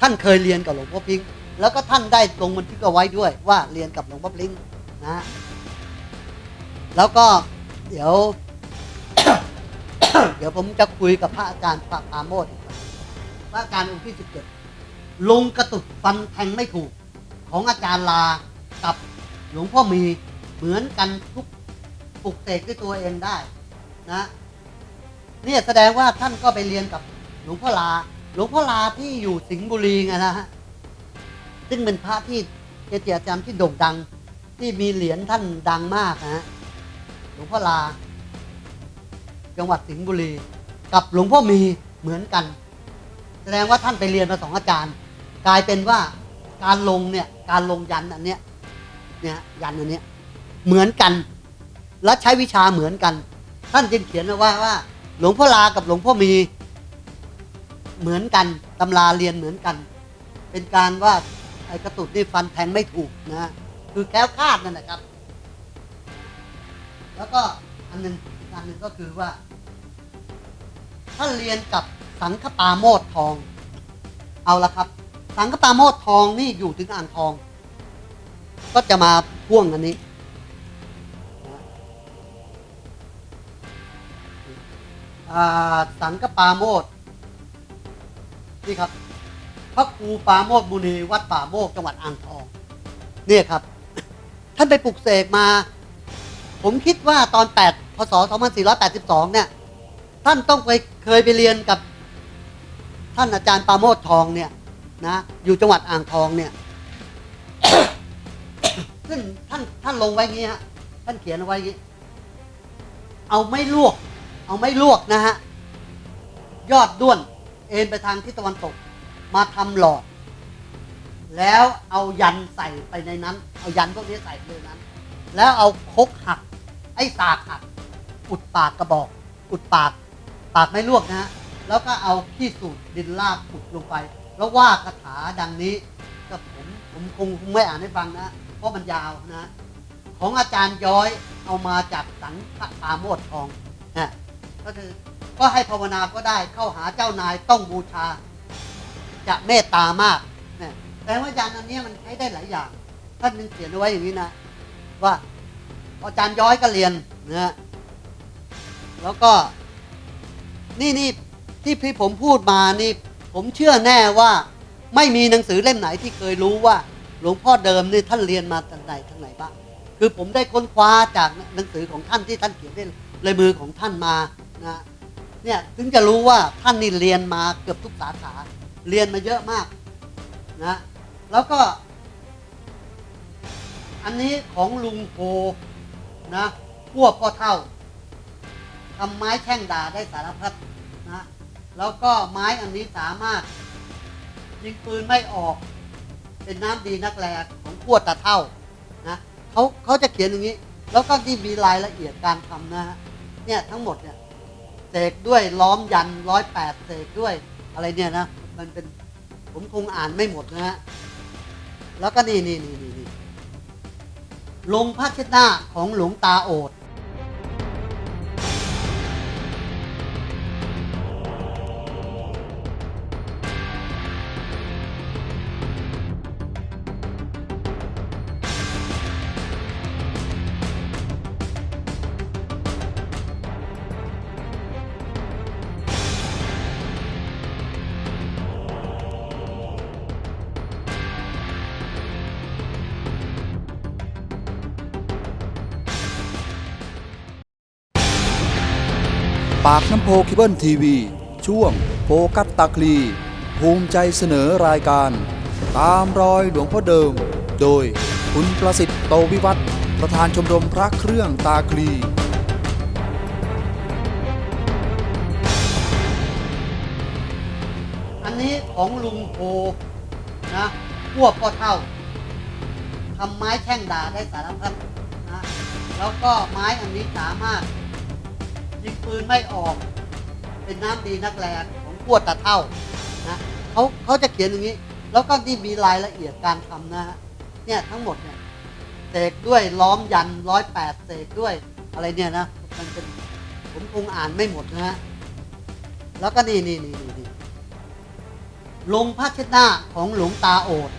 ท่านเคยเรียนกับหลวงพ่อพิงค์แล้วก็ท่านได้ลงบันทึกเอาไว้ด้วยว่าเรียนกับหลวงพ่อพิงค์นะแล้วก็เดี๋ยว เดี๋ยวผมจะคุยกับพระอาจารย์ปราโมทพระอาจารย์องค์ที่สิบเจ็ดลงกระตุกฟันแทงไม่ถูกของอาจารย์ลากับหลวงพ่อมีเหมือนกันทุกปลุกเสกด้วยตัวเองได้นะเนี่ยแสดงว่าท่านก็ไปเรียนกับหลวงพ่อลา หลวงพ่อลาที่อยู่สิงห์บุรีไงนะฮะซึ่งเป็นพระที่เกจิอาจารย์ที่โด่งดัง ที่มีเหรียญท่านดังมากนะฮะหลวงพ่อลา จังหวัดสิงห์บุรี กับหลวงพ่อมีเหมือนกัน แสดงว่าท่านไปเรียนมาสองอาจารย์ กลายเป็นว่าการลงเนี่ยการลงยันอันเนี้ยเนี่ยยันอันเนี้ยเหมือนกัน และใช้วิชาเหมือนกัน ท่านจึงเขียนว่าว่า หลวงพ่อลากับหลวงพ่อมี เหมือนกันตำราเรียนเหมือนกัน เป็นการว่าไอ้กระตุดนี่ฟันแทงไม่ถูกนะคือแคล้วคาดนั่นแหละครับ แล้วก็อันหนึงอีกอันหนึ่งก็คือว่าท่าเรียนกับสังฆปาโมดทอง เอาละครับ สังฆปาโมดทองนี่อยู่ถึงอ่างทอง ก็จะมาพ่วงอันนี้สังกปาโมด นี่ครับ พระครูปาโมดบุนีวัดป่าโมกจังหวัดอ่างทอง เนี่ยครับ ท่านไปปลุกเสกมา ผมคิดว่าตอน 8 พศ 2482 เนี่ย ท่านต้องไปเคยไปเรียนกับ ท่านอาจารย์ปาโมดทองเนี่ยนะอยู่จังหวัดอ่างทองเนี่ยซึ่งท่านท่านลงไว้งี้ฮะท่านเขียนเอาไว้งี้ เอาไม่ลวก เอาไม่ลวกนะฮะ ยอดด้วน เอ็นไปทางทิศตะวันตก มาทำหลอด แล้วเอายันใส่ไปในนั้น เอายันพวกนี้ใส่ไปในนั้น แล้วเอาคกหัก ไอ้สากหัก อุดปากกระบอก อุดปาก ปากไม่ลวกนะฮะแล้วก็เอาขี้สูดดินลากอุดลงไป แล้วว่าคาถาดังนี้ก็ผมผมคงคงไม่อ่านให้ฟังนะ เพราะมันยาวนะ ของอาจารย์ย้อยเอามาจากสังฆปาโมดทองนะก็คือ ก็ให้ภาวนาก็ได้เข้าหาเจ้านายต้องบูชา จะเมตตามากนะแต่ว่ายันอันนี้มันใช้ได้หลายอย่าง ท่านนึงเขียนเอาไว้อย่างนี้นะ ว่าอาจารย์ย้อยก็เรียนนะฮะแล้วก็นี่นี่ที่พี่ผมพูดมานี่ ผมเชื่อแน่ว่า ไม่มีหนังสือเล่มไหนที่เคยรู้ว่า หลวงพ่อเดิมนี่ท่านเรียนมาทางไหนทางไหนบ้างคือผมได้ค้นคว้าจากหนังสือของท่านที่ท่านเขียนด้วยลายมือของท่านมานะ เนี่ยถึงจะรู้ว่าท่านนี่เรียนมาเกือบทุกสาขา เรียนมาเยอะมากนะแล้วก็ อันนี้ของลุงโพนะพวกพ่อเท่าทำไม้แช่งด่าได้สารพัดนะแล้วก็ไม้อันนี้สามารถ ยิงปืนไม่ออก เป็นน้ำดีนักแลของพวดตาเท่านะเขาเขาจะเขียนอย่างนี้ แล้วก็ที่มีรายละเอียดการทำนะฮะเนี่ยทั้งหมดเนี่ย กด้วยล้อมยันร้อยแปดเสกด้วยอะไรเนี่ยนะ มันเป็นผมคงอ่านไม่หมดนะฮะ แล้วก็นี่นี่นี่นี่ลงพระเชดหน้าของหลวงตาโอด น้ำโพคิเบิลทีวี ช่วงโฟกัสตาคลี ภูมิใจเสนอรายการ ตามรอยหลวงพ่อเดิม โดยคุณประสิทธิ์โตวิวัฒน์ประธานชมรมพระเครื่องตาคลี อันนี้ของลุงโพนะพวกพ่อเท่าทำไม้แช่งดาได้สารพัดนะแล้วก็ไม้อันนี้สามารถ ยิงปืนไม่ออก เป็นน้ำดีนักแลของพวดตาเท่านะเขาเขาจะเขียนอย่างนี้ แล้วก็ที่มีรายละเอียดการทำนะฮะเนี่ยทั้งหมดเนี่ยเสกด้วยล้อมยันร้อยแปดเสกด้วยอะไรเนี่ยนะมันเป็นผมคงอ่านไม่หมดนะฮะแล้วก็นี่นี่นี่นี่นี่ลงพระเช็ดหน้าของหลวงตาโอด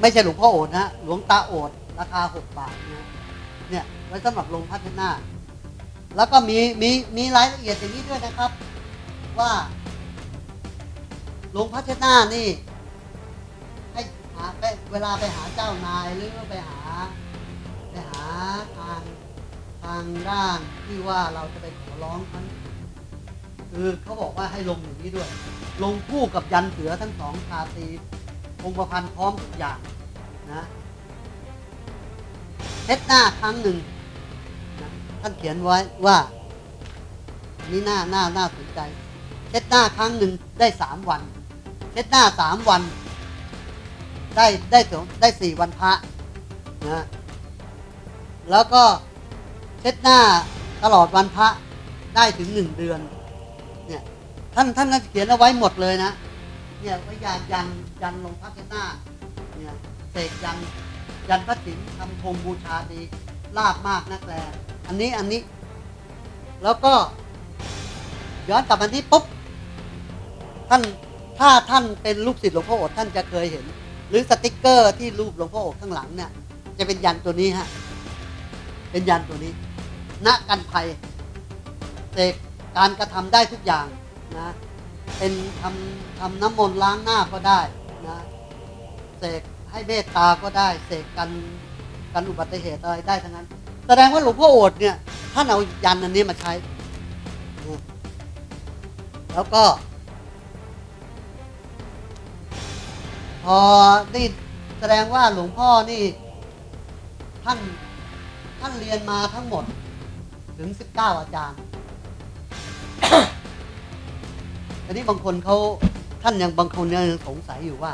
ไม่ใช่หลวงพ่อโอดนะหลวงตาโอดราคาหกบาทนะเนี่ยไว้สำหรับลงพระเช็ดหน้า แล้วก็มีมีมีรายละเอียดอย่างนี้ด้วยนะครับ ว่าลงพระเตน่านี่ ให้หาไปเวลาไปหาเจ้านายหรือไปหา ไปหาทางทางด้านที่ว่าเราจะไปขอร้องเขาคือเขาบอกว่าให้ลงอย่างนี้ด้วย ลงคู่กับยันเสือทั้งสองคาตีองค์ประพันธ์พร้อมทุกอย่างนะเช็ดหน้าครั้งหนึ่ง ท่านเขียนไว้ว่า นี่หน้าหน้าหน้าสนใจ เช็ดหน้าครั้งหนึ่งได้สามวัน เช็ดหน้าสามวัน ได้ได้สองได้สี่วันพระนะแล้วก็เช็ดหน้าตลอดวันพระได้ถึงหนึ่งเดือน เนี่ยท่านท่านก็เขียนเอาไว้หมดเลยนะเนี่ยไว้ยันยันยันลงพระเช็ดหน้าเนี่ยเสกยันยันพระศิลป์ทำธงบูชาดีลาบมากนักแล อันนี้อันนี้ แล้วก็ ย้อนกลับมาที่ปุ๊บท่านถ้าท่านเป็นลูกศิษย์หลวงพ่ออดท่านจะเคยเห็น หรือสติกเกอร์ที่รูปหลวงพ่ออดข้างหลังเนี่ย จะเป็นยันตัวนี้ฮะเป็นยันตัวนี้ณกันภัยเสกการกระทำได้ทุกอย่างนะเป็นทำทำน้ำมนต์ล้างหน้าก็ได้นะเสกให้เมตตาก็ได้ เสกกันกันอุบัติเหตุอะไรได้ทั้งนั้น แสดงว่าหลวงพ่อโอดเนี่ยท่านเอายันอันนี้มาใช้ แล้วก็ พอนี่แสดงว่าหลวงพ่อนี่ ท่านท่านเรียนมาทั้งหมด ถึง19อาจารย์อันนี้บางคนเขาท่านยังบางคนยังสงสัยอยู่ว่า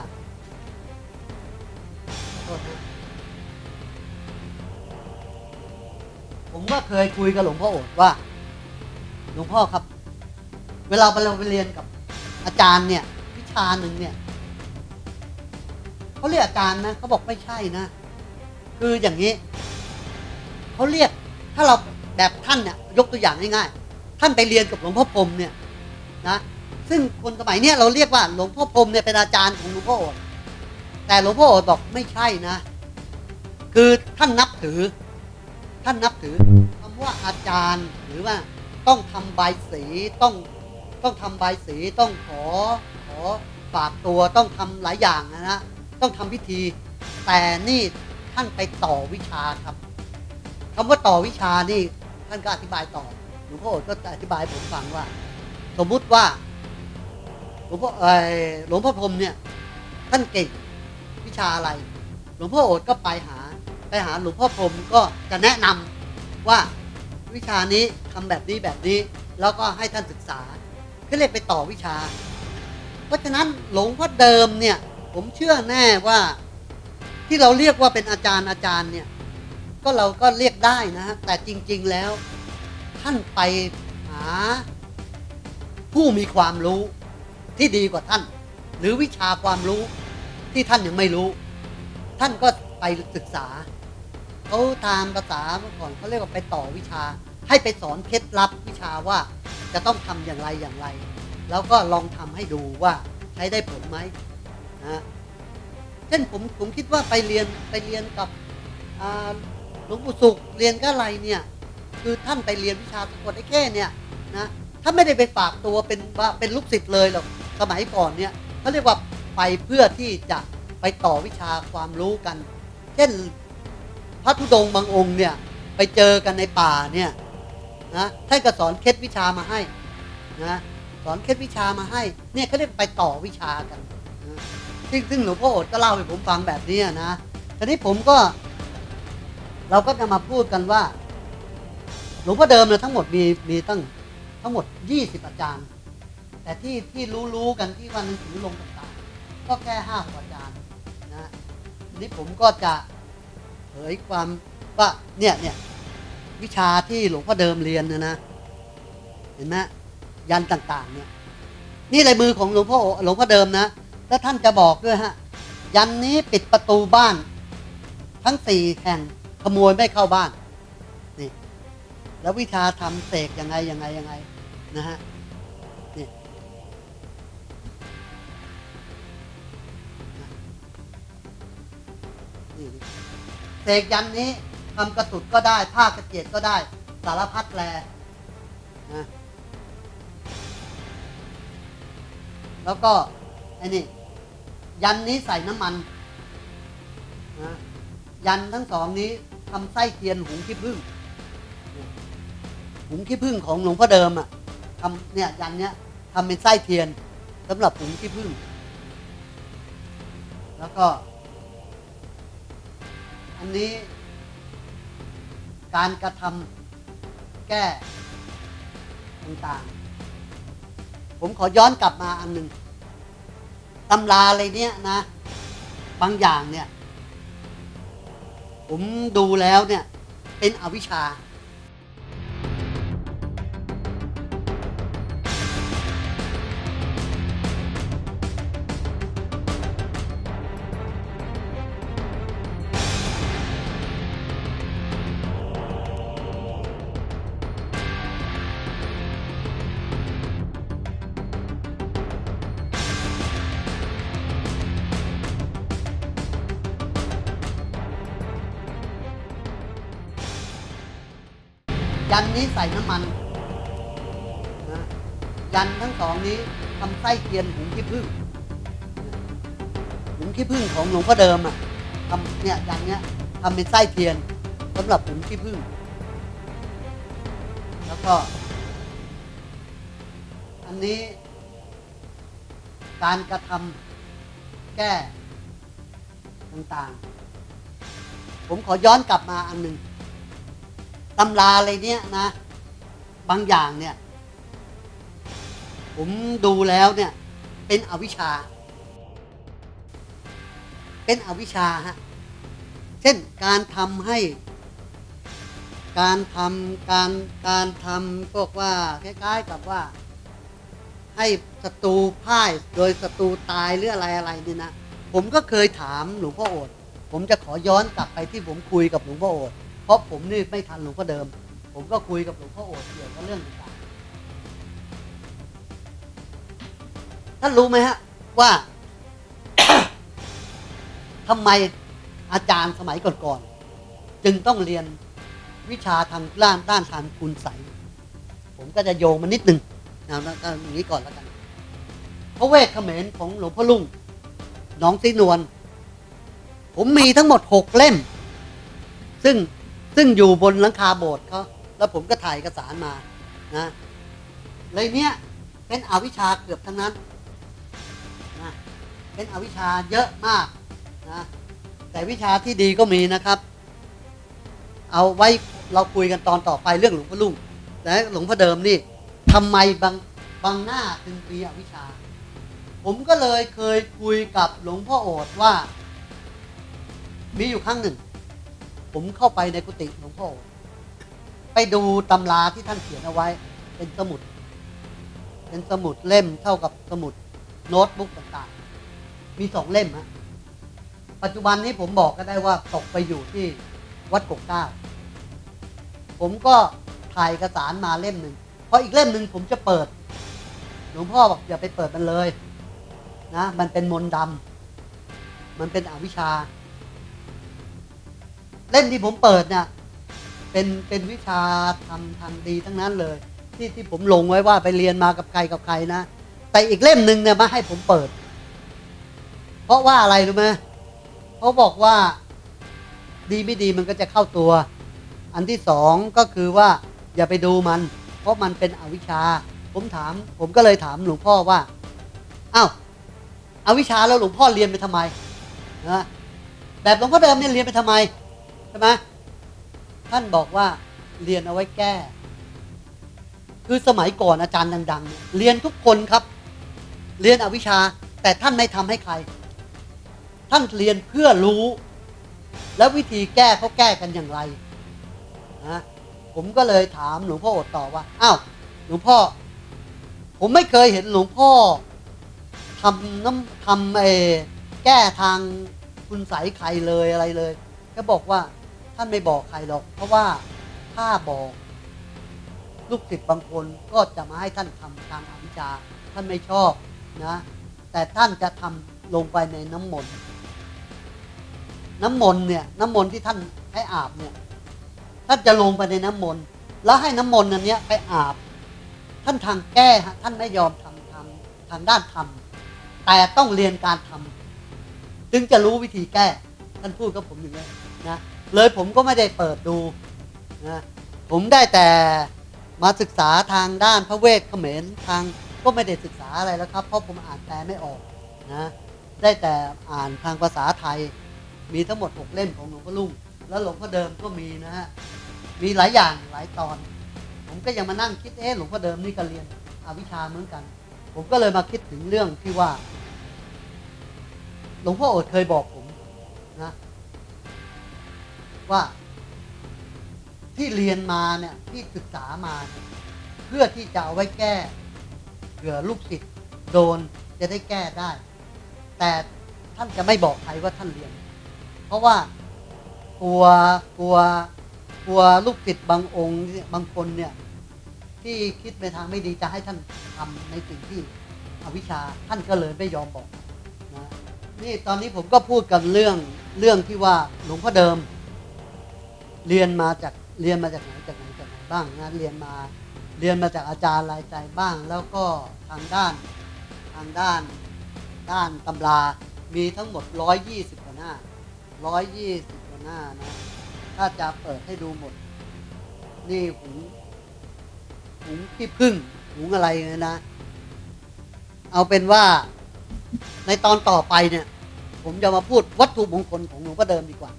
โทษนะ ผมก็เคยคุยกับหลวงพ่อโอดว่า หลวงพ่อครับ เวลาเราไปเรียนกับอาจารย์เนี่ย วิชาหนึ่งเนี่ยเขาเรียกอาจารย์นะเขาบอกไม่ใช่นะ คืออย่างนี้เขาเรียกถ้าเราแบบท่านเนี่ยยกตัวอย่างง่ายๆท่านไปเรียนกับหลวงพ่อพรมเนี่ยนะซึ่งคนสมัยเนี้ยเราเรียกว่าหลวงพ่อพรมเนี่ยเป็นอาจารย์ของหลวงพ่อโอดแต่หลวงพ่อโอดบอกไม่ใช่นะ คือท่านนับถือ ท่านนับถือคำว่าอาจารย์หรือว่าต้องทำใบายสีต้องต้องทำใบายสีต้องขอขอฝากตัวต้องทำหลายอย่างนะนะต้องทำพิธี แต่นี่ท่านไปต่อวิชาครับคำว่าต่อวิชานี่ท่านก็อธิบายต่อหลวงพ่อโอดก็อธิบายผมฟังว่า สมมุติว่าหลวงพ่อเอหลวงพ่อพรมเนี่ยท่านเก่งวิชาอะไร หลวงพ่อโอดก็ไปหา ไปหาหลวงพ่อพรมก็จะแนะนำว่าวิชานี้ทำแบบนี้แบบนี้ แล้วก็ให้ท่านศึกษาก็เรียกไปต่อวิชา เพราะฉะนั้นหลวงพ่อเดิมเนี่ยผมเชื่อแน่ว่าที่เราเรียกว่าเป็นอาจารย์อาจารย์เนี่ยก็เราก็เรียกได้นะฮะแต่จริง ๆแล้ว ท่านไปหา ผู้มีความรู้ที่ดีกว่าท่าน หรือวิชาความรู้ที่ท่านยังไม่รู้ ท่านก็ไปศึกษา เขาตามภาษาเมื่อก่อนเขาเรียกว่าไปต่อวิชา ให้ไปสอนเคล็ดลับวิชาว่าจะต้องทำอย่างไรอย่างไร แล้วก็ลองทำให้ดูว่าใช้ได้ผลไหมนะเช่นผมผมคิดว่าไปเรียนไปเรียนกับหลวงปู่สุขเรียนก็อะไรเนี่ยคือท่านไปเรียนวิชาสะกดไอ้แค่เนี่ยนะถ้าไม่ได้ไปฝากตัวเป็นว่าเป็นลูกศิษย์เลยหรอกสมัยก่อนเนี่ยเขาเรียกว่าไปเพื่อที่จะไปต่อวิชาความรู้กัน เช่น พระธุดงค์บางองค์เนี่ยไปเจอกันในป่าเนี่ยนะท่านก็สอนเคล็ดวิชามาให้นะสอนเคล็ดวิชามาให้ เนี่ยเขาเรียกไปต่อวิชากันนะซึ่งซึ่งหลวงพ่ออดก็เล่าให้ผมฟังแบบนี้นะทีนี้ผมก็ เราก็จะมาพูดกันว่า หลวงพ่อเดิมเนี่ยทั้งหมดมีมีตั้งทั้งหมด 20 อาจารย์ แต่ที่ที่รู้รู้กันที่วันหนังสือลงต่างๆ ก็แค่ห้าอาจารย์นะทีนี้ผมก็จะ เผยความว่าเนี่ยเนี่ยวิชาที่หลวงพ่อเดิมเรียนนะนะเห็นไหมยันต่างๆ เนี่ย นี่ลายมือของหลวงพ่อหลวงพ่อเดิมนะแล้วท่านจะบอกด้วยฮะ ยันนี้ปิดประตูบ้าน ทั้งสี่แห่งขโมยไม่เข้าบ้านนี่แล้ววิชาทำเสกยังไงยังไงยังไงนะฮะ เสกยันนี้ทำกระตุดก็ได้ ผ้ากระเจียดก็ได้ สารพัดแปลนะแล้วก็ไอ้นี่ยันนี้ใส่น้ำมันนะยันทั้งสองนี้ทำไส้เทียนหุงขี้ผึ้งหุงขี้ผึ้งของหลวงพ่อเดิมอะทำเนี่ยยันเนี้ยทำเป็นไส้เทียนสำหรับหุงขี้ผึ้งแล้วก็ อันนี้ การกระทำแก้ต่างๆ ผมขอย้อนกลับมาอันหนึ่งตำราอะไรเนี้ยนะ บางอย่างเนี่ย ผมดูแล้วเนี่ย เป็นอวิชชา ยันนี้ใส่น้ำมันนะยันทั้งสองนี้ทำไส้เทียนหุงขี้ผึ้งหุงขี้ผึ้งของหลวงพ่อเดิมอะทำเนี่ยยันเนี้ยทำเป็นไส้เทียนสำหรับหุงขี้ผึ้งแล้วก็ อันนี้ การกระทำแก้ต่างๆ ผมขอย้อนกลับมาอันหนึ่ง ตำราอะไรเนี้ยนะ บางอย่างเนี่ย ผมดูแล้วเนี่ย เป็นอวิชชา เป็นอวิชชาฮะ เช่นการทำให้ การทำการการทำพวกว่าคล้ายๆกับว่า ให้ศัตรูพ่ายโดยศัตรูตายหรืออะไรอะไรนี่นะผมก็เคยถามหลวงพ่อโอษฐ์ผมจะขอย้อนกลับไปที่ผมคุยกับหลวงพ่อโอษฐ์ เพราะผมนี่ไม่ทันหลวงพ่อเดิม ผมก็คุยกับหลวงพ่อโอษฐ์เกี่ยวกับเรื่องต่างๆท่านรู้ไหมฮะ ว่าทำไมอาจารย์สมัยก่อนๆจึงต้องเรียนวิชาทางด้านด้านทางคุณใสผมก็จะโยงมานิดนึงนะแล้วก็อย่างนี้ก่อนแล้วกันพระเวทเขมรของหลวงพ่อลุงน้องสีนวลผมมีทั้งหมดหกเล่ม ซึ่ง ซึ่งอยู่บนหลังคาโบสถ์เขาแล้วผมก็ถ่ายเอกสารมานะเลยเนี้ยเป็นอวิชชาเกือบทั้งนั้นนะเป็นอวิชชาเยอะมากนะแต่วิชาที่ดีก็มีนะครับ เอาไว้เราคุยกันตอนต่อไปเรื่องหลวงพ่อลุงแต่หลวงพ่อเดิมนี่ทำไมบางบางหน้าถึงปีอวิชชา ผมก็เลยเคยคุยกับหลวงพ่อโอษฐ์ว่า มีอยู่ครั้งหนึ่ง ผมเข้าไปในกุฏิหลวงพ่อไปดูตำราที่ท่านเขียนเอาไว้ เป็นสมุด เป็นสมุดเล่มเท่ากับสมุดโน้ตบุ๊กต่างๆ มีสองเล่มฮะปัจจุบันนี้ผมบอกก็ได้ว่าตกไปอยู่ที่วัดกกเก้า ผมก็ถ่ายเอกสารมาเล่มหนึ่งเพออีกเล่มหนึ่งผมจะเปิด หลวงพ่อบอกอย่าไปเปิดมันเลยนะ มันเป็นมนต์ดำมันเป็นอวิชชา เล่มที่ผมเปิดเนี่ยเป็นเป็นวิชาทำทางดีทั้งนั้นเลย ที่ที่ผมลงไว้ว่าไปเรียนมากับใครกับใครนะ แต่อีกเล่มหนึ่งเนี่ยมาให้ผมเปิด เพราะว่าอะไรรู้ไหมเขาบอกว่าดีไม่ดีมันก็จะเข้าตัว อันที่สองก็คือว่าอย่าไปดูมัน เพราะมันเป็นอวิชชา ผมถาม ผมก็เลยถามหลวงพ่อว่าอ้าวอวิชชาแล้วหลวงพ่อเรียนไปทำไมนะแบบหลวงพ่อเดิมเนี่ยเรียนไปทำไม ช่ไหมท่านบอกว่าเรียนเอาไว้แก้ คือสมัยก่อนอาจารย์ดัง ๆ เรียนทุกคนครับ เรียนอวิชชา แต่ท่านไม่ทำให้ใคร ท่านเรียนเพื่อรู้ แล้ววิธีแก้เขาแก้กันอย่างไรนะผมก็เลยถามหลวงพ่ออดต่อว่าอ้าวหลวงพ่อ ผมไม่เคยเห็นหลวงพ่อทำน้ำทำเอแก้ทางคุณใสยใครเลยอะไรเลยก็บอกว่า ท่านไม่บอกใครหรอก เพราะว่าถ้าบอกลูกศิษย์บางคนก็จะมาให้ท่านทำทางอวิชชาท่านไม่ชอบนะ แต่ท่านจะทำลงไปในน้ำมนต์น้ำมนต์เนี่ยน้ำมนต์ที่ท่านให้อาบเนี่ยท่านจะลงไปในน้ำมนต์แล้วให้น้ำมนต์อันเนี้ยไปอาบ ท่านทางแก้ฮะท่านไม่ยอมทำทางทางด้านธรรมแต่ต้องเรียนการทำจึงจะรู้วิธีแก้ ท่านพูดกับผมอย่างนี้นะ เลยผมก็ไม่ได้เปิดดูนะผมได้แต่มาศึกษาทางด้านพระเวทเขมรทางก็ไม่ได้ศึกษาอะไรแล้วครับ เพราะผมอ่านแปลไม่ออกนะได้แต่อ่านทางภาษาไทย มีทั้งหมดหกเล่มของหลวงพ่อลุงแล้วหลวงพ่อเดิมก็มีนะฮะมีหลายอย่างหลายตอน ผมก็ยังมานั่งคิดเอ๊ะหลวงพ่อเดิมนี่ก็เรียนอวิชชาเหมือนกัน ผมก็เลยมาคิดถึงเรื่องที่ว่า หลวงพ่อโอดเคยบอกผมนะ ว่า ที่เรียนมาเนี่ยที่ศึกษามาเนี่ยเพื่อที่จะเอาไว้แก้เผื่อลูกศิษย์โดนจะได้แก้ได้ แต่ท่านจะไม่บอกใครว่าท่านเรียน เพราะว่ากลัวกลัวกลัวลูกศิษย์บางองค์บางคนเนี่ยที่คิดในทางไม่ดีจะให้ท่านทำในสิ่งที่อวิชชาท่านก็เลยไม่ยอมบอกนะนี่ตอนนี้ผมก็พูดกันเรื่องเรื่องที่ว่าหลวงพ่อเดิม เรียนมาจากเรียนมาจากไหนจากไหนจากไหนบ้างนะเรียนมาเรียนมาจากอาจารย์รายใจบ้าง แล้วก็ทางด้านทางด้านด้านตำรา มีทั้งหมด 120กว่าหน้า 120กว่าหน้านะ ถ้าจะเปิดให้ดูหมด นี่หุงหุงที่พึ่งหุงอะไรเนี่ยนะ เอาเป็นว่าในตอนต่อไปเนี่ย ผมจะมาพูดวัตถุมงคลของหลวงพ่อเดิมดีกว่า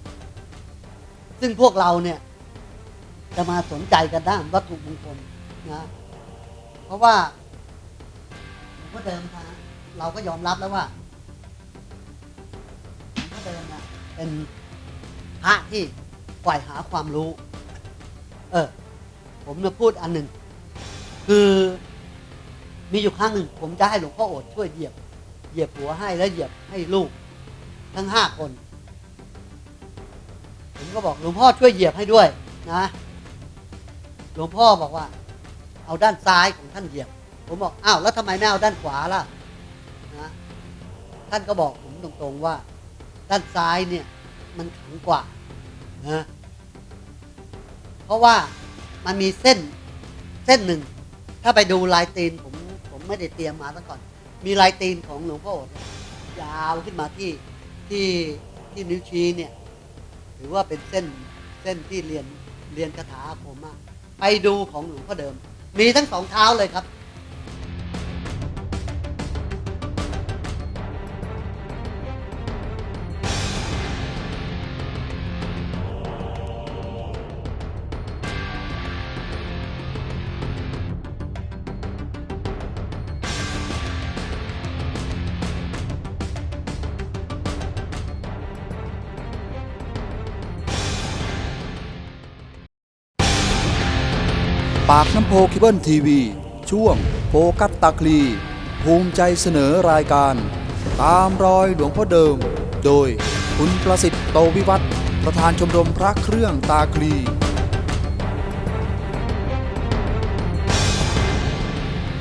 ซึ่งพวกเราเนี่ยจะมาสนใจกันด้านวัตถุมงคลนะเพราะว่าหลวงพ่อเดิมนะเราก็ยอมรับแล้วว่าหลวงพ่อเดิมนะเป็นพระที่ฝ่หาความรู้ เออ ผมจะพูดอันหนึ่ง คือมีอยู่ครั้งหนึ่ง ผมจะให้หลวงพ่อโอดช่วยเหยียบ เหยียบหัวให้แล้วเหยียบให้ลูก ทั้งห้าคน ผมก็บอกหลวงพ่อช่วยเหยียบให้ด้วยนะหลวงพ่อบอกว่า เอาด้านซ้ายของท่านเหยียบ ผมบอกอ้าวแล้วทำไมไม่เอาด้านขวาล่ะนะท่านก็บอกผมตรงๆว่า ด้านซ้ายเนี่ยมันข็งกว่านะเพราะว่ามันมีเส้นเส้นหนึ่ง ถ้าไปดูลายตีนผมผมไม่ได้เตรียมมาซะก่อน มีลายตีนของหลวงพ่อโอดเนี่ยยาวขึ้นมาที่ที่ที่นิ้วชี้เนี่ย ถือว่าเป็นเส้นเส้นที่เรียนเรียนคาถาอาคมมากไปดูของหลวงพ่อเดิม มีทั้งสองเท้าเลยครับ ปากน้ำโพคิเบิลทีวี ช่วงโฟกัสตาคลี ภูมิใจเสนอรายการ ตามรอยหลวงพ่อเดิม โดยคุณประสิทธิ์โตวิวัฒน์ประธานชมรมพระเครื่องตาคลี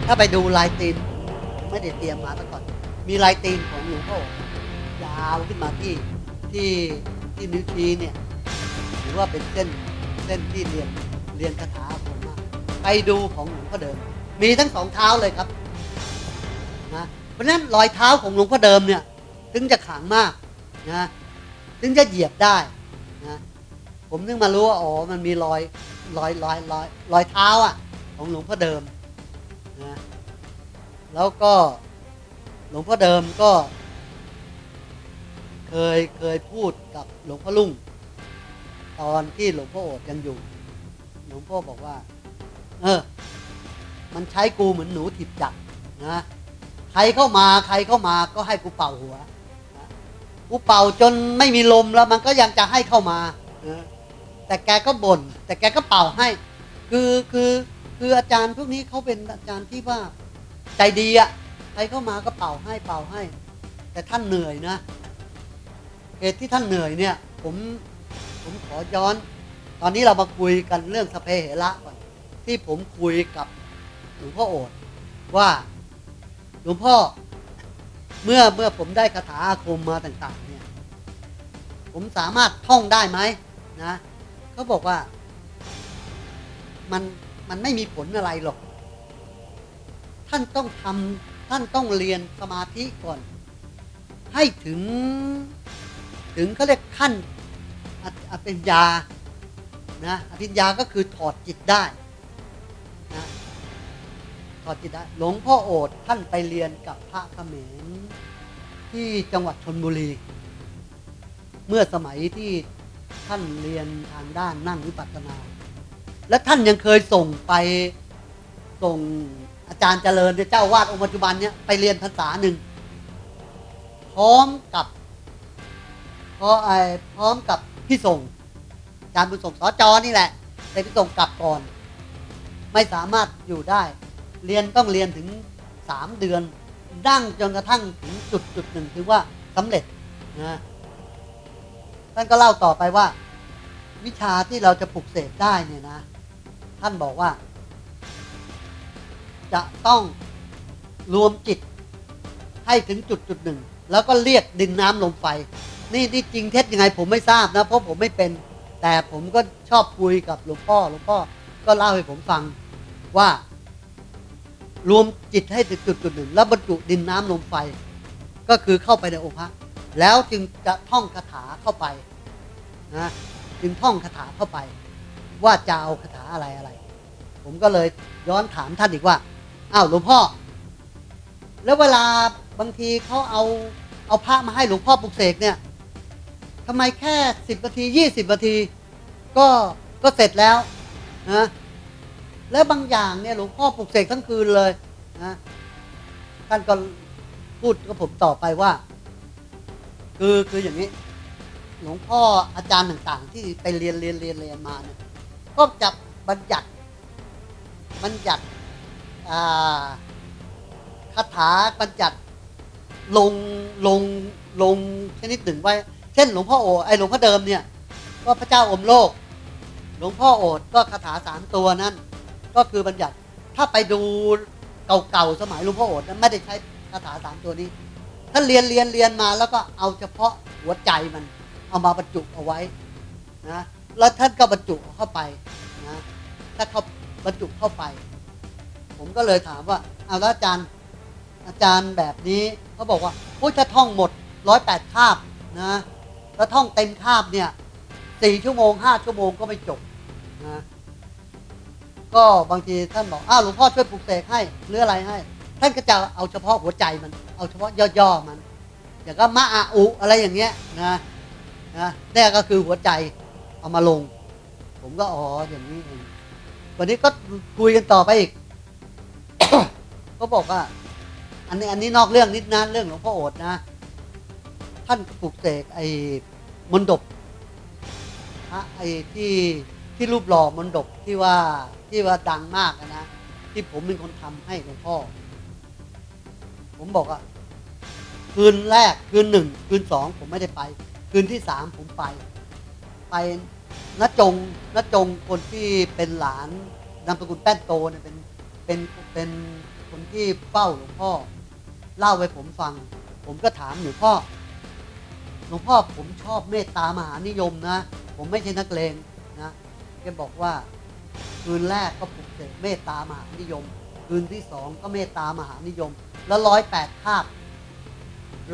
ถ้าไปดูลายตีนไม่ได้เตรียมมาซะก่อน มีลายตีนของหลวงพ่อยาวขึ้นมาที่ที่ที่นิ้วชี้เนี่ยถือว่าเป็นเส้นเส้นที่เรียนเรียนคาถา ไปดูของหลวงพ่อเดิม มีทั้งสองเท้าเลยครับนะเพราะฉะนั้นรอยเท้าของหลวงพ่อเดิมเนี่ย ถึงจะขลังมากนะถึงจะเหยียบได้นะผมนึกมารู้ว่าอ๋อมันมีรอยรอยรอยรอยรอยเท้าอะ ของหลวงพ่อเดิมนะแล้วก็หลวงพ่อเดิมก็ เคยเคยพูดกับหลวงพ่อลุงตอนที่หลวงพ่อโอดยังอยู่ หลวงพ่อบอกว่า เออ มันใช้กูเหมือนหนูถิบจักรนะใครเข้ามาใครเข้ามาก็ให้กูเป่าหัวนะกูเป่าจนไม่มีลมแล้วมันก็ยังจะให้เข้ามานะแต่แกก็บน่นแต่แกก็เป่าให้ คือคือคืออาจารย์พวกนี้เขาเป็นอาจารย์ที่ว่าใจดีอะใครเข้ามาก็เป่าให้เป่าให้ แต่ท่านเหนื่อยนะเหตุที่ท่านเหนื่อยเนี่ย ผมผมขอย้อน ตอนนี้เรามาคุยกันเรื่องสเพเหระก่อน ที่ผมคุยกับหลวงพ่อโอดว่าหลวงพ่อเมื่อเมื่อผมได้คาถาอาคมมาต่างๆเนี่ยผมสามารถท่องได้ไหมนะเขาบอกว่ามันมันไม่มีผลอะไรหรอก ท่านต้องทำท่านต้องเรียนสมาธิก่อน ให้ถึงถึงเขาเรียกขั้นอภิญญานะอภิญญาก็คือถอดจิตได้ ถอจิตได้หลวงพ่อโอษฐ์ท่านไปเรียนกับพระเขมรที่จังหวัดชนบุรี เมื่อสมัยที่ท่านเรียนทางด้านนั่งวิปัสสนา และท่านยังเคยส่งไปส่งอาจารย์เจริญเจ้าวาดองค์ปัจจุบันเนี่ยไปเรียนภาษาหนึ่งพร้อมกับพอไอพร้อมกับพี่ส่งอาจารย์บุญส่งสอจอนี่แหละแต่พี่ส่งกลับก่อน ไม่สามารถอยู่ได้ เรียนต้องเรียนถึงสามเดือนดั้งจนกระทั่งถึงจุดจุดหนึ่งถือว่าสำเร็จนะท่านก็เล่าต่อไปว่า วิชาที่เราจะปลุกเสกได้เนี่ยนะ ท่านบอกว่า จะต้องรวมจิตให้ถึงจุดจุดหนึ่งแล้วก็เรียกดินน้ำลมไฟ นี่นี่จริงเท็จยังไงผมไม่ทราบนะ เพราะผมไม่เป็น แต่ผมก็ชอบคุยกับหลวงพ่อหลวงพ่อก็เล่าให้ผมฟังว่า รวมจิตให้ถึงจุดจุดหนึ่ง แล้วบรรจุดินน้ำลมไฟ ก็คือเข้าไปในองค์พระ แล้วจึงจะท่องคาถาเข้าไปนะจึงท่องคาถาเข้าไป ว่าจะเอาคาถาอะไรอะไร ผมก็เลยย้อนถามท่านอีกว่าอ้าวหลวงพ่อ แล้วเวลาบางทีเขาเอาเอาพระมาให้หลวงพ่อปลุกเสกเนี่ยทำไมแค่สิบนาทียี่สิบนาที ก็ก็เสร็จแล้วนะ แล้วบางอย่างเนี่ยหลวงพ่อปลุกเสกทั้งคืนเลยนะท่านก็พูดกับผมต่อไปว่า คือคืออย่างนี้ หลวงพ่ออาจารย์ต่างๆ ที่ไปเรียนเรียนเรียนเรียนมาเนี่ยก็จะบัญญัติบัญญัติคาถาบัญญัติลงลงลงชนิดหนึ่งไว้ เช่น หลวงพ่อโอไอหลวงพ่อเดิมเนี่ย ก็พระเจ้าอมโลก หลวงพ่อโอดก็คาถาสามตัวนั้น ก็คือบัญญัติถ้าไปดูเก่าๆสมัยหลวงพ่อโอดนั้นไม่ได้ใช้คาถาสามตัวนี้ท่านเรียนเรียนเรียนมาแล้วก็เอาเฉพาะหัวใจมัน เอามาบรรจุเอาไว้นะแล้วท่านก็บรรจุเข้าไปนะถ้าเขาบรรจุเข้าไป ผมก็เลยถามว่าเอาแล้วอาจารย์อาจารย์แบบนี้เขาบอกว่าโอ้ยถ้าท่องหมดร้อยแปดคาบนะแล้วท่องเต็มคาบเนี่ยสี่ชั่วโมงห้าชั่วโมงก็ไม่จบนะ ก็บางทีท่านบอกอ้าวหลวงพ่อช่วยปลุกเสกให้หรืออะไรให้ ท่านก็จะเอาเฉพาะหัวใจมัน เอาเฉพาะย่อๆมันอย่างก็มะอาอุอะไรอย่างเงี้ยนะนะนี่ก็คือหัวใจเอามาลง ผมก็อ๋ออย่างนี้เองวันนี้ก็คุยกันต่อไปอีกก็บอกว่า อันนี้อันนี้นอกเรื่องนิดนะเรื่องหลวงพ่อโอดนะ ท่านปลุกเสกไอ้มนดบไอ้ที่ ที่รูปหล่อมนดบที่ว่าที่ว่าดังมากนะ ที่ผมเป็นคนทำให้หลวงพ่อ ผมบอกว่าคืนแรกคืนหนึ่งคืนสองผมไม่ได้ไป คืนที่สามผมไป ไปนจงนจงคนที่เป็นหลานนามสกุลแป้นโตเนี่ยเป็นเป็นเป็นคนที่เฝ้าหลวงพ่อ เล่าให้ผมฟัง ผมก็ถามหลวงพ่อหลวงพ่อผมชอบเมตตามหานิยมนะ ผมไม่ใช่นักเลง แกบอกว่า คืนแรกก็ปลุกเสกเมตตามหานิยม คืนที่สองก็เมตตามหานิยม แล้วร้อยแปดคาบ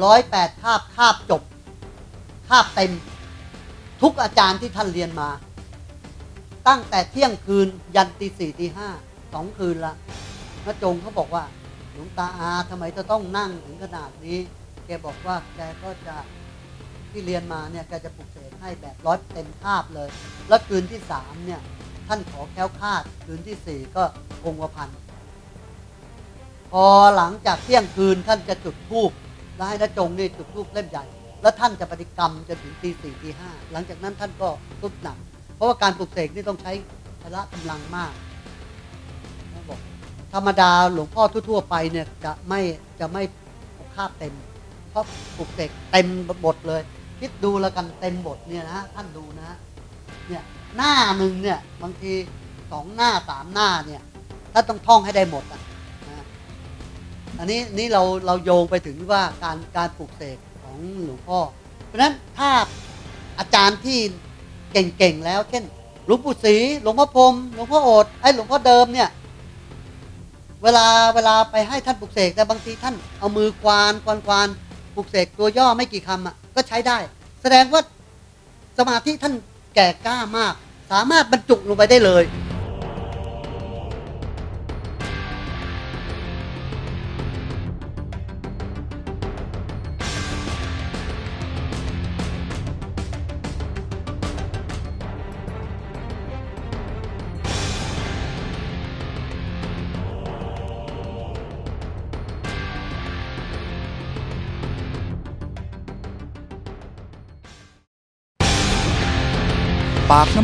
ร้อยแปดคาบคาบจบคาบเต็ม ทุกอาจารย์ที่ท่านเรียนมา ตั้งแต่เที่ยงคืนยันตีสี่ตีห้าสองคืนละน้าจงเขาบอกว่าหลวงตาอาทำไมจะต้องนั่งถึงขนาดนี้ แกบอกว่าแกก็จะที่เรียนมาเนี่ยแกจะปลุกเสก ให้แบบร้อยเต็มคาบเลย แล้วคืนที่สามเนี่ย ท่านขอแค้วคาด คืนที่สี่ก็คงกระพันพอหลังจากเที่ยงคืนท่านจะจุดธูปแล้วให้น้าจงนี่จุดธูปเล่มใหญ่ แล้วท่านจะปฏิกรรมจนถึงตีสี่ตีห้าหลังจากนั้นท่านก็ทุดหนัก เพราะว่าการปลุกเสกนี่ต้องใช้พละกำลังมากท่านบอกธรรมดาหลวงพ่อทั่วๆไปเนี่ยจะไม่จะไม่คาบเต็ม เพราะปลุกเสกเต็มบทเลย คิดดูแล้วกันเต็มบทเนี่ยนะท่านดูนะเนี่ยหน้าหนึ่งเนี่ยบางทีสองหน้าสามหน้าเนี่ยถ้าต้องท่องให้ได้หมดอะอันนี้นี่เราเราโยงไปถึงว่าการการปลุกเสกของหลวงพ่อ เพราะฉะนั้นถ้าอาจารย์ที่เก่งๆแล้วเช่นหลวงปู่ศรีหลวงพ่อพรมหลวงพ่อโอดไอ้หลวงพ่อเดิมเนี่ยเวลาเวลาไปให้ท่านปลุกเสกแต่บางทีท่านเอามือควานควานควานปลุกเสกตัวย่อไม่กี่คำอะ ก็ใช้ได้ แสดงว่าสมาธิท่านแก่กล้ามาก สามารถบรรจุลงไปได้เลย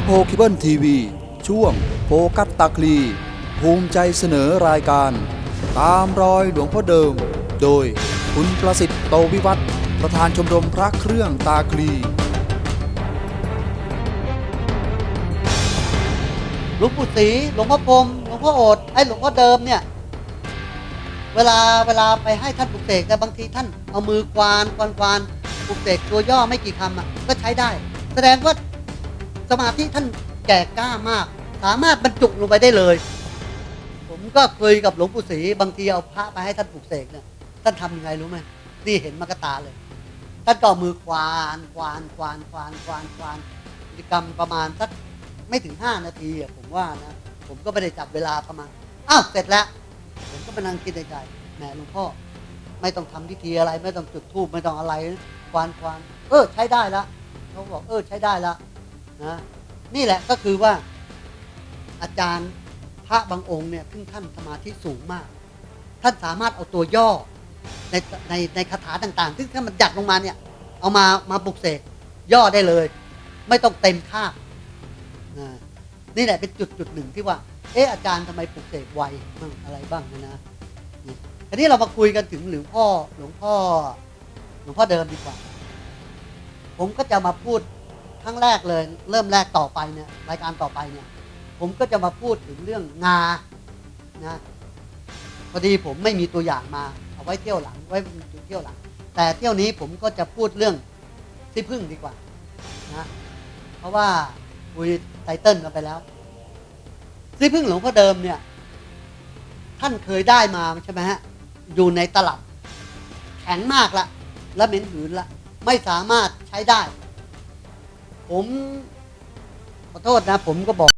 โพคิเบิลทีวี ช่วงโฟกัสตาคลี ภูมิใจเสนอรายการ ตามรอยหลวงพ่อเดิม โดยคุณประสิทธิ์โตวิวัฒน์ประธานชมรมพระเครื่องตาคลีหลวงปู่ศรีหลวงพ่อพรมหลวงพ่อโอดไอ้หลวงพ่อเดิมเนี่ย เวลาเวลาไปให้ท่านปลุกเสกแต่บางทีท่านเอามือควานควานควานปลุกเสกตัวย่อไม่กี่คำอะก็ใช้ได้ แสดงว่า สมาธิท่านแก่กล้ามาก สามารถบรรจุลงไปได้เลย ผมก็เคยกับหลวงปู่ศรีบางทีเอาพระไปให้ท่านปลุกเสกเนี่ยท่านทำยังไงรู้ไหมนี่เห็นมากรตาเลยท่านก็เอมือควานควานควานควานควานควานกิจกรรมประมาณสักไม่ถึงห้านาทีอะผมว่านะผมก็ไม่ได้จับเวลาประมาณอ้าวเสร็จแล้ว ผมก็มานั่งคิดในใจแหมหลวงพ่อไม่ต้องทำพิธีอะไร ไม่ต้องจุดธูปไม่ต้องอะไรควานควานเออ ใช้ได้ละเขาบอกเออใช้ได้ละ นะนี่แหละก็คือว่าอาจารย์พระบางองค์เนี่ยขึ้นท่านสมาธิสูงมาก ท่านสามารถเอาตัวย่อในในในคาถาต่างๆ ซึ่งถ้ามันจัดลงมาเนี่ย เอามามาปลุกเสกย่อได้เลย ไม่ต้องเต็มคาบอ่านี่แหละเป็นจุดจุดหนึ่งที่ว่า เอออาจารย์ทำไมปลุกเสกไวบ้างอะไรบ้างนยนะทีนี้เรามาคุยกันถึงหลวงพ่อหลวงพ่อหลวงพ่อเดิมดีกว่า ผมก็จะมาพูด รั้งแรกเลย เริ่มแรกต่อไปเนี่ยรายการต่อไปเนี่ย ผมก็จะมาพูดถึงเรื่องงานะพอดีผมไม่มีตัวอย่างมา เอาไว้เที่ยวหลังไว้เที่ยวหลัง แต่เที่ยวนี้ผมก็จะพูดเรื่องที่พึ่งดีกว่านะเพราะว่าคุยไตเติ้ลกันไปแล้วที่พึ่งหลวงพ่อเดิมเนี่ย ท่านเคยได้มาใช่ไหมฮะอยู่ในตลับแข็งมากละและเหม็นหืนละ ไม่สามารถใช้ได้ ผมขอโทษนะผมก็บอก